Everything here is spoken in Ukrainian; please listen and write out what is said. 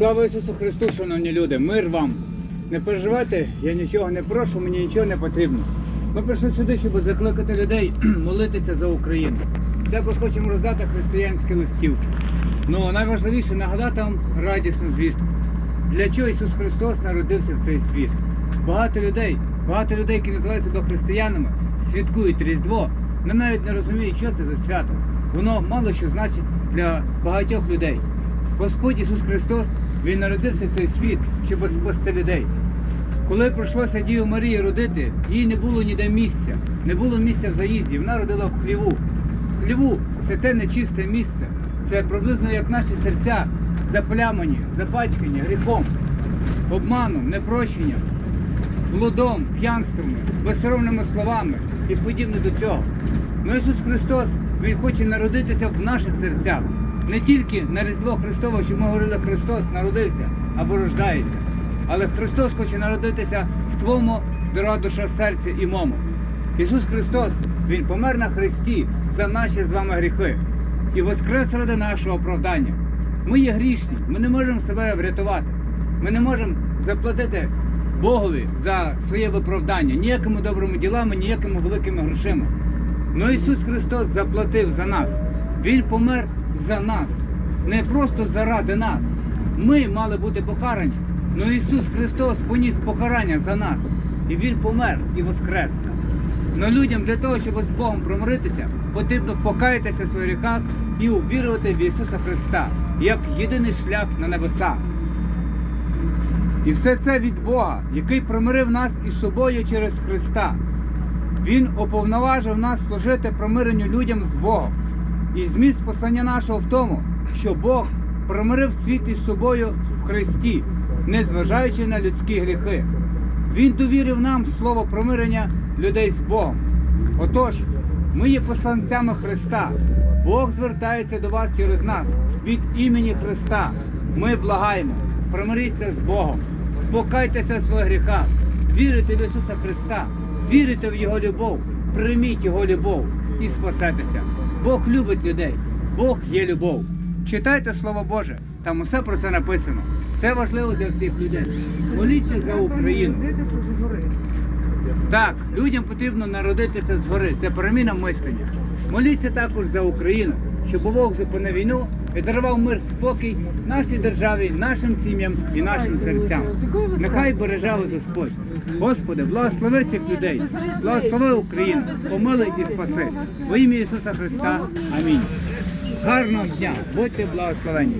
Слава Ісусу Христу, шановні люди, мир вам. Не переживайте, я нічого не прошу, мені нічого не потрібно. Ми прийшли сюди, щоб закликати людей молитися за Україну. Також хочемо роздати християнські листівки. Ну найважливіше нагадати вам радісну звістку. Для чого Ісус Христос народився в цей світ? Багато людей, багато людей, які називають себе християнами, святкують Різдво, але навіть не розуміють, що це за свято. Воно мало що значить для багатьох людей. Господь Ісус Христос, Він народився цей світ, щоб спасти людей. Коли прийшлося Діву Марії родити, їй не було ніде місця, не було місця в заїзді, вона родила в хліву. Хліву це те нечисте місце. Це приблизно як наші серця заплямані, запачкані гріхом, обманом, непрощенням, блудом, п'янствами, безсоромними словами і подібне до цього. Ну Ісус Христос, Він хоче народитися в наших серцях. Не тільки на Різдво Христове, що ми говорили, Христос народився або рождається. Але Христос хоче народитися в твоєму дорога душа серця і мому. Ісус Христос, Він помер на Христі за наші з вами гріхи і воскрес ради нашого оправдання. Ми є грішні, ми не можемо себе врятувати. Ми не можемо заплатити Богові за своє виправдання ніякими добрими ділами, ніякими великими грошима. Но Ісус Христос заплатив за нас. Він помер за нас, не просто заради нас. Ми мали бути покарані. Но Ісус Христос поніс покарання за нас. І Він помер і воскрес. Но людям для того, щоб з Богом промиритися, потрібно покаятися в своїх гріхах і увірувати в Ісуса Христа як єдиний шлях на небеса. І все це від Бога, який примирив нас із собою через Христа. Він уповноважив нас служити примиренню людям з Богом. І зміст послання нашого в тому, що Бог примирив світ із собою в Христі, незважаючи на людські гріхи. Він довірив нам слово примирення людей з Богом. Отож, ми є посланцями Христа. Бог звертається до вас через нас від імені Христа. Ми благаємо, примиріться з Богом, покайтеся в своїх гріхах, вірите в Ісуса Христа, вірите в Його любов, прийміть Його любов і спасетеся. Бог любить людей, Бог є любов. Читайте Слово Боже, там усе про це написано. Це важливо для всіх людей. Моліться за Україну. Так, людям потрібно народитися згори. Це переміна мислення. Моліться також за Україну, щоб Бог зупинив війну і дарував мир спокій нашій державі, нашим сім'ям і нашим серцям. Нехай береже вас Господь. Господи, благослови цих людей, благослови Україну, помили і спаси. Во ім'я Ісуса Христа. Амінь. Гарного дня, будьте благословені.